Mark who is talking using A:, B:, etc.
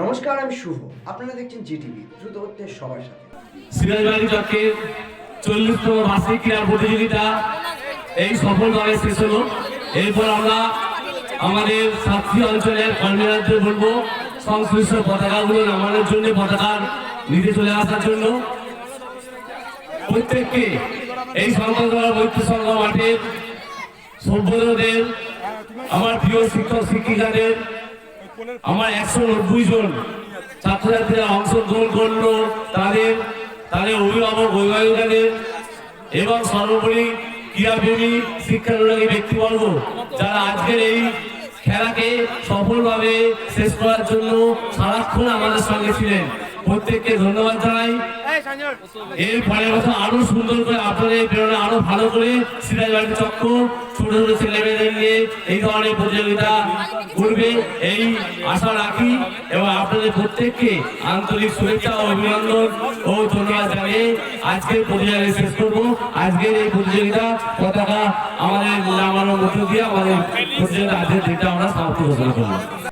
A: নমস্কার, আমি শুভ। আপনারা দেখছেন জিটিভি, দ্রুত হচ্ছে সবার সাথে।
B: সিরাজবাড়ি চক্রের চল্লিশতম বার্ষিক ক্রীড়া প্রতিযোগিতা, এই সফলভাবে শেষ হলো। এরপর আমরা আমাদের সাতটি অঞ্চলের কর্মীরাজ্যে বলব, সংশ্লিষ্ট পতাকাগুলো নামানোর জন্য পতাকা নিতে চলে আসার জন্য। প্রত্যেককে এই সন্তানরা বৈদ্য সংঘ মাঠের সভ্যদের আমার প্রিয় শিক্ষক, শিক্ষিকাদের আমার একশো নব্বই জন ছাত্রছাত্রীরা অংশগ্রহণ করল, তাদের তাদের অভিভাবক, অভিভাবিকাদের, এবং সর্বোপরি ক্রীড়াপ্রেমী, শিক্ষানুরাগী ব্যক্তিবর্গ, যারা আজকের এই খেলাকে সফলভাবে শেষ করার জন্য সারাক্ষণ আমাদের সঙ্গে ছিলেন। প্রত্যেককে ধন্যবাদ জানাই। এর পরের বছর আরও সুন্দর করে আপনাদের প্রেরণা আরও ভালো করে সিরাজবাড়ি চক্র ছোট ছোট ছেলেমেয়েদের নিয়ে এই ধরনের প্রতিযোগিতা করবে। এই আশা রাখি এবং আপনাদের প্রত্যেককে আন্তরিক শুভেচ্ছা ও অভিনন্দন ও ধন্যবাদ জানিয়ে আজকের প্রতিযোগিতা শেষ করব। আজকের এই প্রতিযোগিতা পতাকা আমাদের নামানোর মধ্য দিয়ে আমাদের প্রতিযোগিতা আজকের দিনটা আমরা সমাপ্তি ঘোষণা করব।